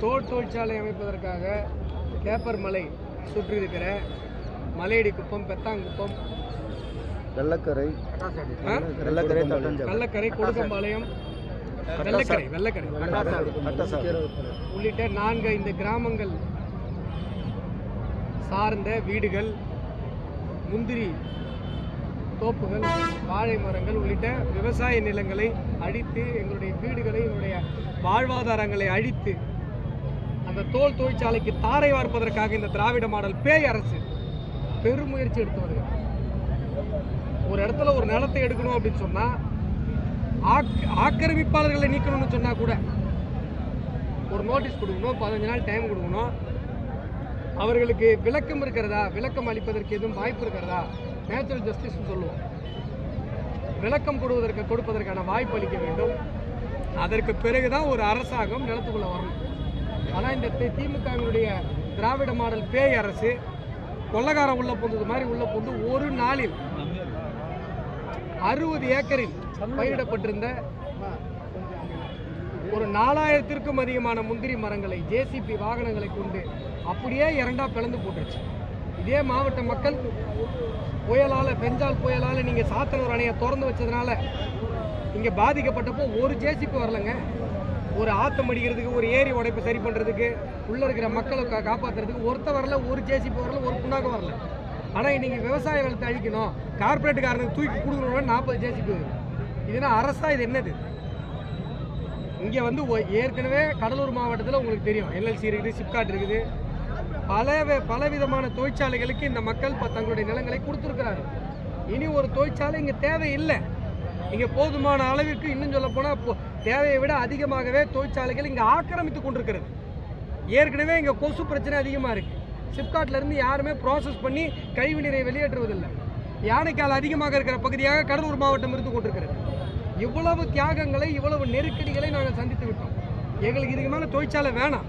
தோல் தொழிற்சாலை அமைப்பதற்காக கேப்பர் மலை சுற்றி இருக்கிற மலையடி குப்பம் பெத்தாங்குப்பம் வெள்ளக்கரை? வெள்ளக்கரை கள்ளக்கரை கொடுக்கம்பாளையம் வெள்ளக்கரை வெள்ளக்கரை. உள்ளிட்ட நான்கு ஐந்து கிராமங்கள் சார்ந்த வீடுகள் முந்திரி தோப்புகள் வாழை மரங்கள் உள்ளிட்ட விவசாய நிலங்களை அழித்து எங்களுடைய வீடுகளை எங்களுடைய வாழ்வாதாரங்களை அழித்து அந்த தோல் தொழிற்சாலைக்கு தாரை வார்ப்பதற்காக இந்த திராவிட மாடல் பேய் அரசு பெருமுயற்சி எடுத்து வருகிறது. ஒரு இடத்துல ஒரு நிலத்தை எடுக்கணும் அப்படின்னு சொன்னா ஆக்- ஆக்கிரமிப்பாளர்களை நீக்கணும்னு சொன்னா கூட ஒரு நோட்டீஸ் கொடுக்கணும் பதினஞ்சு நாள் டைம் கொடுக்கணும். அவர்களுக்கு விளக்கம் இருக்கிறதா? விளக்கம் அளிப்பதற்கு எதுவும் வாய்ப்பு இருக்கிறதா? நேச்சுரல் ஜஸ்டிஸ்னு சொல்லுவோம். விளக்கம் கொடுவதற்கு கொடுப்பதற்கான வாய்ப்பு அளிக்க வேண்டும். அதற்கு பிறகுதான் ஒரு அரசாங்கம் நிலத்துக்குள்ள வரணும். ஆனால் இந்த திமுகவினுடைய திராவிட மாடல் பேய் அரசு கொள்ளக்காரன் உள்ள புந்தது மாதிரி உள்ள புந்து ஒரு நாளில் அறுபது ஏக்கரில் பயிரிடப்பட்டிருந்த ஒரு நாலாயிரத்திற்கும் அதிகமான முந்திரி மரங்களை ஜேசிபி வாகனங்களை கொண்டு அப்படியே இரண்டா பிளந்து போட்டுருச்சு. இதே மாவட்ட மக்கள் புயலால் பெஞ்சால் புயலால் நீங்கள் சாத்தனூர் அணையை திறந்து வச்சதுனால இங்கே பாதிக்கப்பட்டப்போ ஒரு ஜேசிபி வரலங்க. ஒரு ஆத்தம் அடிக்கிறதுக்கு ஒரு ஏரி உடைப்பு சரி பண்ணுறதுக்கு உள்ளே இருக்கிற மக்களை கா காப்பாற்றுறதுக்கு ஒருத்த வரல ஒரு ஜேசிபி வரல ஒரு புண்ணாக வரல. ஆனால் நீங்கள் விவசாய நிலத்தை அழிக்கணும். கார்பரேட்டுக்காரனுக்கு தூக்கி கொடுக்கணும்னு நாற்பது ஜேசிபி வரும் இதுனா அரசா இது என்னது? இங்கே வந்து ஒ- ஏற்கனவே கடலூர் மாவட்டத்தில் உங்களுக்கு தெரியும். எல்எல்சி இருக்குது சிப்காட் இருக்குது. பல வே- பல விதமான தொழிற்சாலைகளுக்கு இந்த மக்கள் தங்களுடைய நிலங்களை கொடுத்துருக்குறாங்க இனி ஒரு தொழிற்சாலை இங்கே தேவையில்லை. இங்கே போதுமான அளவிற்கு இன்னும் சொல்ல போனால் தேவையை விட அதிகமாகவே தொழிற்சாலைகள் இங்கே ஆக்கிரமித்து கொண்டிருக்கிறது. ஏற்கனவே இங்கே கொசு பிரச்சனை அதிகமாக இருக்குது சிப்காட்லேருந்து யாருமே ப்ராசஸ் பண்ணி கழிவுநீரை வெளியேற்றுவதில்லை. யானைக்கால் அதிகமாக இருக்கிற பகுதியாக கடலூர் மாவட்டம் இருந்து கொண்டிருக்கிறது. இவ்வளவு தியாகங்களை இவ்வளவு நெருக்கடிகளை நாங்கள் சந்தித்து விட்டோம். எங்களுக்கு இதுக்கு மேலே தொழிற்சாலை வேணாம்.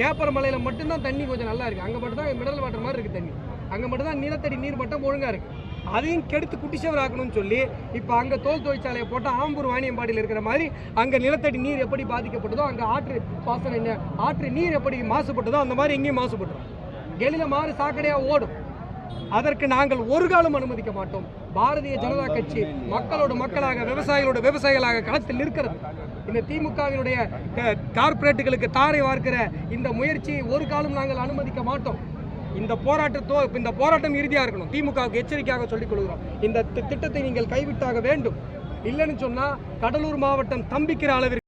கேப்பர் மலையில் மட்டும்தான் தண்ணி கொஞ்சம் நல்லா இருக்குது அங்கே மட்டும் தான் மினரல் வாட்டர் மாதிரி இருக்குது தண்ணி. அங்கே மட்டும் தான் நிலத்தடி நீர் மட்டம் ஒழுங்காக இருக்குது அதையும் கெடுத்து குட்டிச்சவர் ஆக்கணும்னு சொல்லி இப்போ அங்கே தோல் தொழிற்சாலையை போட்டால் ஆம்பூர் வாணியம்பாடியில் இருக்கிற மாதிரி அங்கே நிலத்தடி நீர் எப்படி பாதிக்கப்பட்டதோ அங்கே ஆற்று பாசன ஆற்று நீர் எப்படி மாசுபட்டதோ அந்த மாதிரி இங்கேயும் மாசுபட்டுரும். கெளில மாறு சாக்கடையாக ஓடும். அதற்கு நாங்கள் ஒரு காலம் அனுமதிக்க மாட்டோம். பாரதிய ஜனதா கட்சி மக்களோட மக்களாக விவசாயிகளோட விவசாயிகளாக களத்தில் நிற்கிறது. இந்த திமுகவினுடைய கார்ப்பரேட்டுகளுக்கு தாரை வார்க்கிற இந்த முயற்சியை ஒரு காலம் நாங்கள் அனுமதிக்க மாட்டோம். இந்த போராட்டத்தோ இந்த போராட்டம் இறுதியாக இருக்கணும். திமுகவுக்கு எச்சரிக்கையாக சொல்லிக் கொள்கிறோம். இந்த திட்டத்தை நீங்கள் கைவிட்டாக வேண்டும். இல்லைன்னு சொன்னா கடலூர் மாவட்டம் தம்பிக்கிற அளவிற்கு